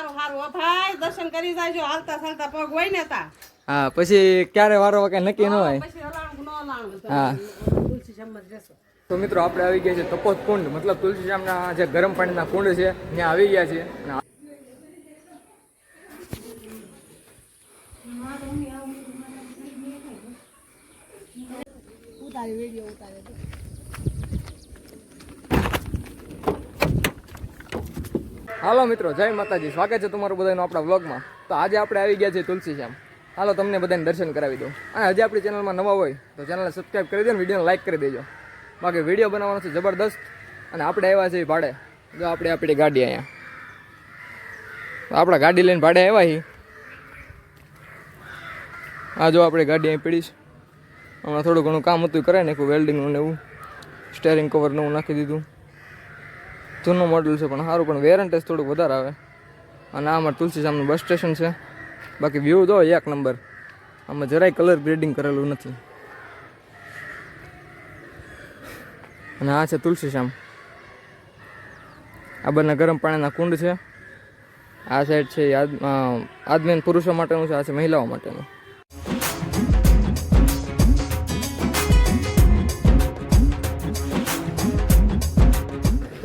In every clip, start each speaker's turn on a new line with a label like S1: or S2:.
S1: હારું હારું. ભાઈ દર્શન કરી જાયજો. હાલતા ચાલતા પગ હોય ને તા.
S2: હા પછી ક્યારે વારો કઈ નક્કી ન હોય? હા. તો મિત્રો આપણે આવી ગયા છે તપોત કુંડ મતલબ તુલસીશ્યામના જે ગરમ પાણીના કુંડ છે ત્યાં આવી ગયા છે
S1: ઉતારી વીડિયો ઉતારે.
S2: હાલો મિત્રો, જય માતાજી. સ્વાગત છે તમારું બધાનું આપણા વ્લોગમાં. તો આજે આપણે આવી ગયા છે તુલસીશ્યામ હાલો, તમને બધાને દર્શન કરાવી દઉં. અને હજી આપણી ચેનલમાં નવા હોય, તો ચેનલને સબસ્ક્રાઈબ કરી દો ને વિડીયોને લાઇક કરી દેજો. બાકી વીડિયો બનાવવાનો છે જબરદસ્ત. અને આપણે આવ્યા છીએ ભાડે. જો આપણે આપણી ગાડી અહીંયા. આપણા ગાડી લઈને ભાડે આવ્યા છીએ. આ જો આપણે ગાડી અહીં પીડીશ હમણાં થોડું ઘણું કામ હતું કરે ને નાખ્યું વેલ્ડિંગનું ને એવું. સ્ટેરિંગ કવર નવું નાખી દીધું. જૂનું મોડલ છે, પણ સારું, પણ વેરંટેજ થોડુંક વધારે આવે. અને આ અમારે તુલસી સામનું બસ સ્ટેશન છે. બાકી વ્યૂ તો એક નંબર આમાં જરાય કલર ગ્રેડિંગ કરેલું નથી. અને આ છે તુલસી શ્યામ આ બંને ગરમ પાણીના કુંડ છે. આ સાઈડ છે આદમીન આદમી પુરુષો માટેનું છે, આ છે મહિલાઓ માટેનું.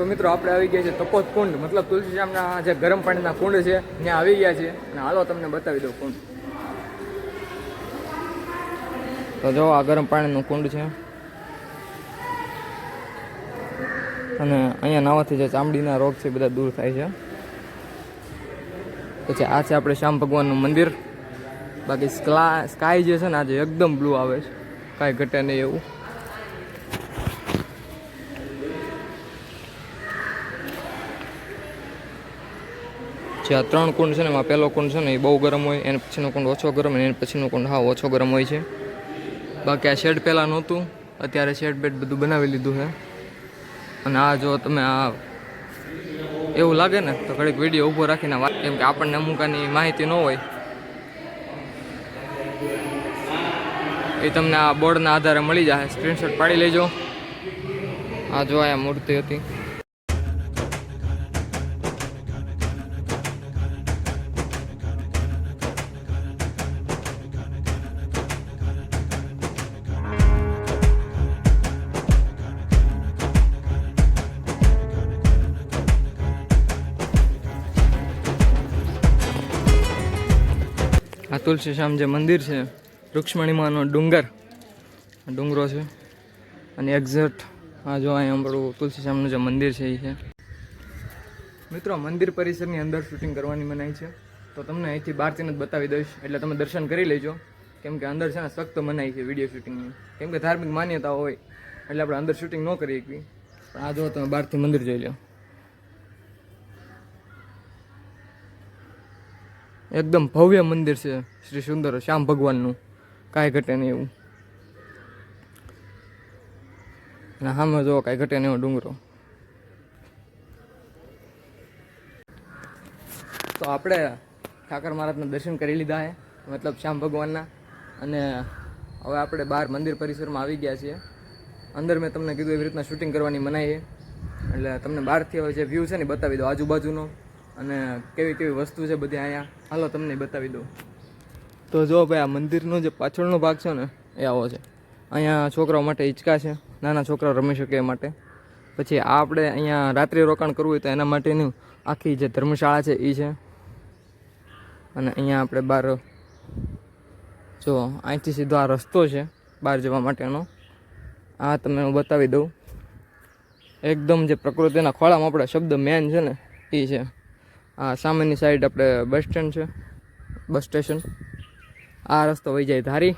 S2: મિત્રો, આપણે આવી ગયા છે તપોત કુંડ. મતલબ તુલસીશ્યામના જે ગરમ પાણીના કુંડ છે, ત્યાં આવી ગયા છે અને હાલો, તમને બતાવી દઉં કુંડ. તો જો, આ ગરમ પાણીનું કુંડ છે. અને અહીંયા નાવાથી જે ચામડીના રોગ છે બધા દૂર થાય છે. પછી આ છે આપણે શ્યામ ભગવાનનું મંદિર. બાકી સ્કાય જે છે ને, આજે એકદમ બ્લુ આવે છે. કાંઈ ઘટે નહીં એવું. જે આ ત્રણ કુંડ છે ને, એમાં પહેલો કુંડ છે ને એ બહુ ગરમ હોય, એના પછીનો કુંડ ઓછો ગરમ અને એના પછીનો કુંડ હા ઓછો ગરમ હોય છે. બાકી આ શેડ પહેલાં નહોતું, અત્યારે શેડ બેડ બધું બનાવી લીધું છે. અને આ જો તમે આ એવું લાગે ને, તો ઘડીક વીડિયો ઊભો રાખીને વાત કેમ કે આપણને અમુક આની માહિતી ન હોય. એ તમને આ બોર્ડના આધારે મળી જાય સ્ક્રીનશોટ પાડી લેજો. આ જો આ મૂર્તિ હતી. આ તુલસી શ્યામ જે મંદિર છે, રૂક્ષ્મણીમાંનો ડુંગર. ડુંગરો છે. અને એક્ઝેક્ટ આ જો અહીંયા આપણું તુલસી શ્યામનું જે મંદિર છે એ છે. મિત્રો, મંદિર પરિસરની અંદર શૂટિંગ કરવાની મનાઈ છે. તો તમને અહીંથી બહારથી જ બતાવી દઈશ, એટલે તમે દર્શન કરી લેજો. કેમ કે અંદર છે ને સખ્ત મનાઈ છે વીડિયો શૂટિંગની કેમ કે ધાર્મિક માન્યતા હોય, એટલે આપણે અંદર શૂટિંગ ન કરી શકીએ. પણ આ જો તમે બહારથી મંદિર જોઈ લો એકદમ ભવ્ય મંદિર છે શ્રી સુંદર, શ્યામ ભગવાનનું. કાંઈ ઘટે નહીં એવું. અને સામે જો કાંઈ ઘટે નહીં એવો ડુંગરો. તો આપણે ઠાકર મહારાજના દર્શન કરી લીધા છે મતલબ શ્યામ ભગવાનના. અને હવે આપણે બહાર મંદિર પરિસરમાં આવી ગયા છીએ. અંદર મેં તમને કીધું એવી રીતના શૂટિંગ કરવાની મનાઈ એટલે તમને બહારથી હવે જે વ્યૂ છે ને બતાવી દો આજુબાજુનો. અને કેવી કેવી વસ્તુ છે બધી અહીંયા. હાલો, તમને બતાવી દઉં. તો જો ભાઈ, આ મંદિરનો જે પાછળનો ભાગ છે ને, એ આવો છે. અહીંયા છોકરાઓ માટે હિંચકા છે, નાના છોકરાઓ રમી શકે એ માટે. પછી આ આપણે અહીંયા રાત્રિ રોકાણ કરવું હોય તો એના માટેની આખી જે ધર્મશાળા છે એ છે. અને અહીંયા આપણે બહાર જો, અહીંથી સીધો આ રસ્તો છે, બહાર જવા માટેનો. આ તમને હું બતાવી દઉં. એકદમ જે પ્રકૃતિના ખોળામાં આપણે શબ્દ મેન છે ને એ છે. આ સામેની સાઈડ આપણે બસ સ્ટેન્ડ છે બસ સ્ટેશન આ રસ્તો વહી જાય ધારી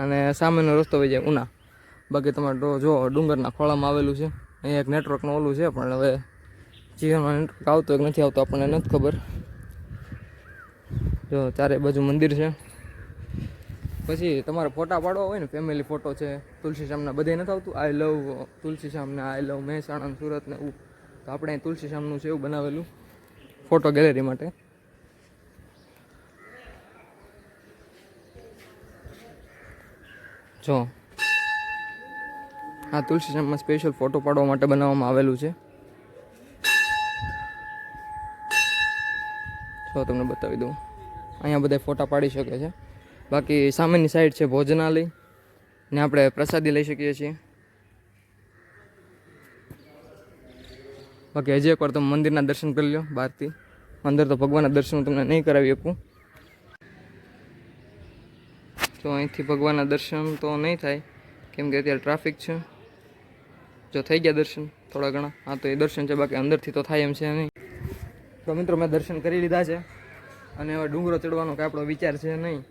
S2: અને સામેનો રસ્તો વહી જાય ઉના. બાકી તમારે જો ડુંગરના ખોળામાં આવેલું છે. અહીંયા એક નેટવર્કનું ઓલું છે, પણ હવે જીવનમાં નેટવર્ક આવતો કે નથી આવતો આપણને નથી ખબર. જો ચારે બાજુ મંદિર છે. પછી તમારે ફોટા પાડવા હોય ને ફેમિલી ફોટો છે, તુલસી શ્યામના બધે નથી આવતું. આઈ લવ તુલસી શ્યામને આઈ લવ મહેસાણા સુરતને એવું તો આપણે અહીં તુલસી શ્યામનું છે એવું બનાવેલું. ફોટો ગેલેરી માટે. જો. આ તુલસી શ્યામમાં સ્પેશિયલ ફોટો પાડવા માટે બનાવવામાં આવેલું છે. જો તમને બતાવી દઉં. અહીંયા બધા ફોટા પાડી શકે છે. બાકી સામેની સાઈડ છે ભોજનાલય. ને આપણે પ્રસાદી લઈ શકીએ છીએ. બાકી હજી એકવાર તમે મંદિરના દર્શન કરી લો બહારથી. અંદર તો ભગવાનના દર્શન તમને નહીં કરાવી શકું. તો અહીંથી ભગવાનના દર્શન તો નહીં થાય, કેમ કે અત્યારે ટ્રાફિક છે. જો થઈ ગયા દર્શન થોડા ઘણા, હા તો એ દર્શન છે, બાકી અંદરથી તો થાય એમ છે નહીં. તો મિત્રો મેં દર્શન કરી લીધા છે, અને હવે ડુંગરો ચડવાનો કે આપણો વિચાર છે નહીં.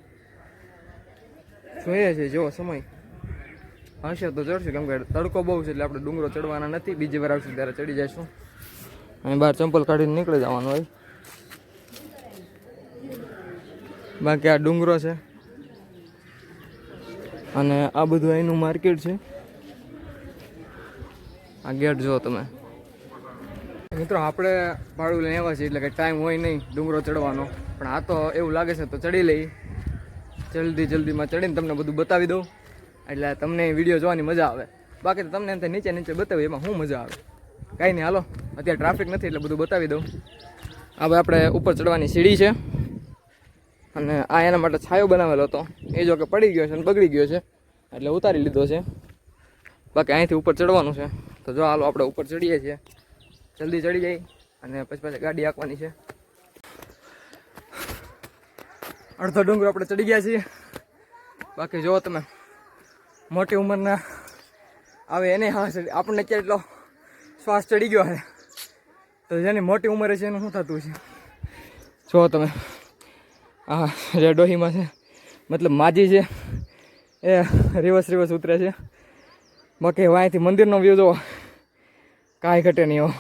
S2: જોઈએ છે, જેવો સમય. હશે તો ચડશું કેમ કે તડકો બહુ છે એટલે આપણે ડુંગરો ચડવાના નથી. બીજી વાર આવશું ત્યારે ચડી જઈશું. અને બહાર ચંપલ કાઢીને નીકળી જવાનું હોય. બાકી આ ડુંગરો છે. અને આ બધું અહીંનું માર્કેટ છે. આ ગેટ જુઓ તમે. મિત્રો, આપણે ભાડું લઈને આવ્યા છીએ એટલે કે ટાઈમ હોય નહીં ડુંગરો ચડવાનો. પણ આ તો એવું લાગે છે, તો ચડી લઈ જલ્દી જલ્દીમાં ચડીને તમને બધું બતાવી દઉં. એટલે તમને વીડિયો જોવાની મજા આવે. બાકી તમને નીચે નીચે બતાવી એમાં શું મજા આવે? કાંઈ નહીં, હાલો. અત્યારે ટ્રાફિક નથી એટલે બધું બતાવી દઉં. હવે આપણે ઉપર ચડવાની સીડી છે. અને આ એના માટે છાયો બનાવેલો હતો. એ જો કે પડી ગયો છે અને બગડી ગયો છે. એટલે ઉતારી લીધો છે. બાકી અહીંથી ઉપર ચડવાનું છે. તો જો હાલો આપણે ઉપર ચડીએ છીએ. જલ્દી ચડી જઈ અને પછી પાછી ગાડી આંકવાની છે. અડધો ડુંગર આપણે ચડી ગયા છીએ. બાકી જુઓ તમે મોટી ઉંમરના આવે એને હા આપણને ક્યાં એટલો શ્વાસ ચડી ગયો છે તો જેની મોટી ઉંમરે છે એનું શું થતું છે જુઓ તમે, આ જે ડોહીમાં છે, મતલબ માજી છે, એ રિવર્સ રિવર્સ ઉતરે છે. બાકી વાંયથી મંદિરનો વ્યૂ જોવો, કાંઈ ઘટે નહીં એવો.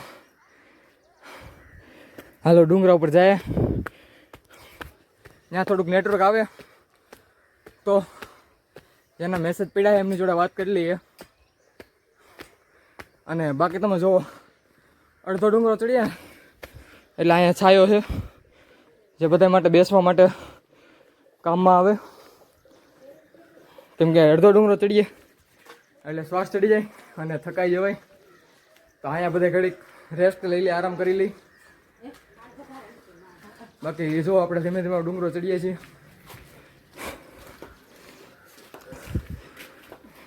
S2: હાલો, ડુંગરા ઉપર જાય. ત્યાં થોડુંક નેટવર્ક આવે. તો જેના મેસેજ પડ્યા, એમની જોડે વાત કરી લઈએ. અને બાકી તમે જુઓ અડધો ડુંગરો ચડ્યા. એટલે અહીંયા છાયો છે. જે બધા માટે બેસવા માટે કામમાં આવે. કેમ કે અડધો ડુંગરો ચડીએ. એટલે શ્વાસ ચડી જાય અને થકાઈ જવાય. તો અહીંયા બધે ઘડીક રેસ્ટ લઈ લે, આરામ કરી લઈ. બાકી જો આપણે ધીમે ધીમે ડુંગરો ચડીએ છીએ.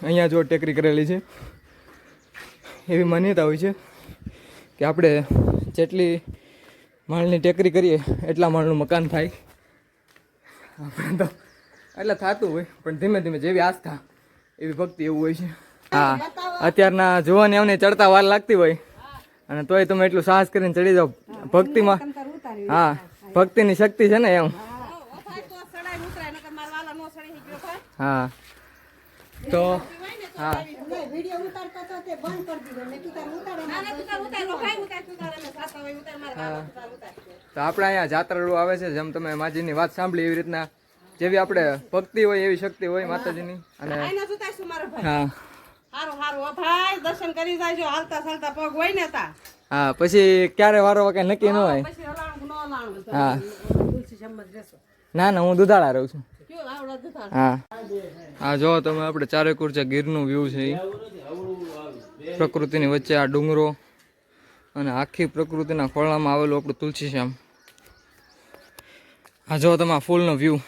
S2: અહીંયા જો ટેકરી કરેલી છે. એવી માન્યતા હોય છે. કે આપણે જેટલી માળની ટેકરી કરીએ એટલા માળનું મકાન થાય. આપણે તો એટલે થતું હોય પણ ધીમે ધીમે જેવી આસ્થા એવી ભક્તિ એવું હોય છે. હા અત્યારના જુવાન એમને ચડતા વાર લાગતી હોય. અને તોય તમે એટલું સાહસ કરીને ચડી જાઓ. ભક્તિમાં હા ભક્તિની શક્તિ છે ને એમ.
S1: હા. તો
S2: હા તો હા
S1: ના ના તું તાર ઉતાર રોકાય ઉતાર તું તાર અને હોય ઉતાર મારા વાલા ઉતાર
S2: તો આપણે અહીંયા જાત્રાળુ આવે છે જેમ તમે માજીની વાત સાંભળી એવી રીતના જેવી આપણે ભક્તિ હોય એવી શક્તિ હોય માતાજીની અને
S1: આઈને સુતાય છું મારો ભાઈ
S2: હા
S1: હારું હારું ભાઈ દર્શન કરી જાયજો હાલતા ચાલતા પગ હોય ને તા
S2: હા પછી ક્યારે વારો કઈ નક્કી ન હોય
S1: પછી હલાણું ન હલાણું
S2: હા ના ના હું દુધાળા રહું છું હા. હા, જો તમે આપણે ચારે કુર્ચા ગીરનું વ્યૂ છે એ પ્રકૃતિની વચ્ચે આ ડુંગરો અને આખી પ્રકૃતિના ખોળામાં આવેલું આપણું તુલસી શ્યામ આ જો તમે આ ફૂલનો વ્યૂ.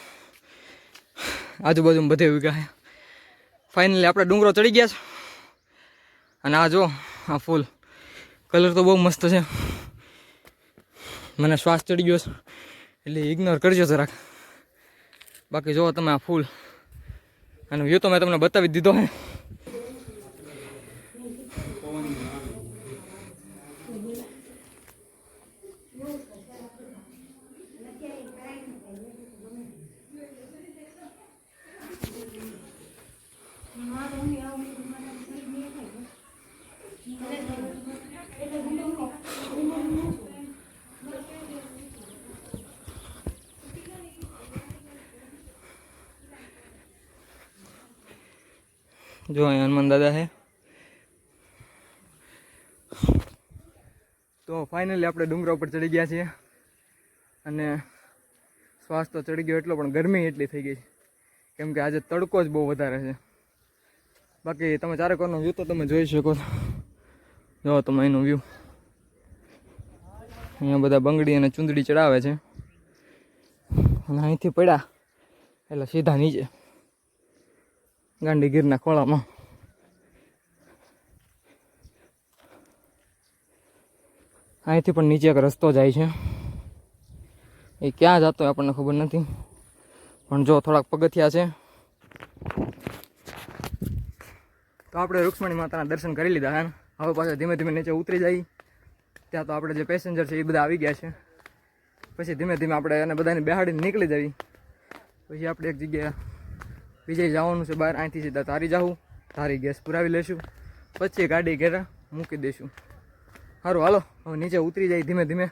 S2: આજુબાજુ બધે ઉગ્યા ફાઇનલી આપણે ડુંગરો ચડી ગયા છે. અને આ જો, આ ફૂલ. કલર તો બહુ મસ્ત છે. મને શ્વાસ ચડી ગયો છે. એટલે ઇગ્નોર કરજો જરાક. બાકી જોવો તમે આ ફૂલ. અને વ્યૂ તો મેં તમને બતાવી દીધો હે. જો અહીં હનુમાન દાદા છે તો ફાઇનલી આપણે ડુંગરા ઉપર ચડી ગયા છીએ અને શ્વાસ તો ચડી ગયો એટલો, પણ ગરમી એટલી થઈ ગઈ છે. કેમ કે આજે તડકો જ બહુ વધારે છે. બાકી તમે ચારે કોરનો વ્યૂ તો તમે જોઈ શકો છો. જો તમે એનું વ્યૂ અહીંયા બધા બંગડી અને ચૂંદડી ચડાવે છે. અને અહીંથી પડ્યા, એટલે સીધા નીચે. ગાંડીગીરના ખોળામાં. અહીંથી પણ નીચે એક રસ્તો જાય છે. એ ક્યાં જતો આપણને ખબર નથી. પણ જો થોડાક પગથિયા છે. તો આપણે રૂક્ષ્મણી માતાના દર્શન કરી લીધા હે હવે પાછા ધીમે ધીમે નીચે ઉતરી જાય. ત્યાં તો આપણે જે પેસેન્જર છે એ બધા આવી ગયા છે. પછી ધીમે ધીમે આપણે એને બધાને બેહાડીને નીકળી જવી પછી આપણે એક જગ્યાએ બીજે જવાનું છે બહાર અહીંથી સીધા તારી જાઉં તારી ગેસ પુરાવી લેશું. પછી ગાડી ઘેરા મૂકી દઈશું સારું હાલો. હવે નીચે ઉતરી જાય ધીમે ધીમે.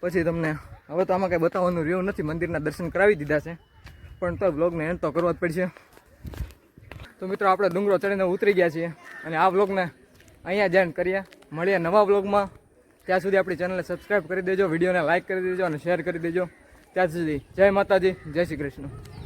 S2: પછી તમને હવે તો આમાં કાંઈ બતાવવાનું રહ્યું નથી. મંદિરના દર્શન કરાવી દીધા છે. પણ તો બ્લોગને એન્ડ તો કરવા જ પડશે. તો મિત્રો, આપણે ડુંગરો ચડીને ઉતરી ગયા છીએ. અને આ બ્લોગને અહીંયા જ એન્ડ કરીએ. મળીએ નવા બ્લોગમાં ત્યાં સુધી આપણી ચેનલને સબસ્ક્રાઈબ કરી દેજો, વિડીયોને લાઇક કરી દેજો અને શેર કરી દેજો. ત્યાં સુધી જય માતાજી, જય શ્રી કૃષ્ણ.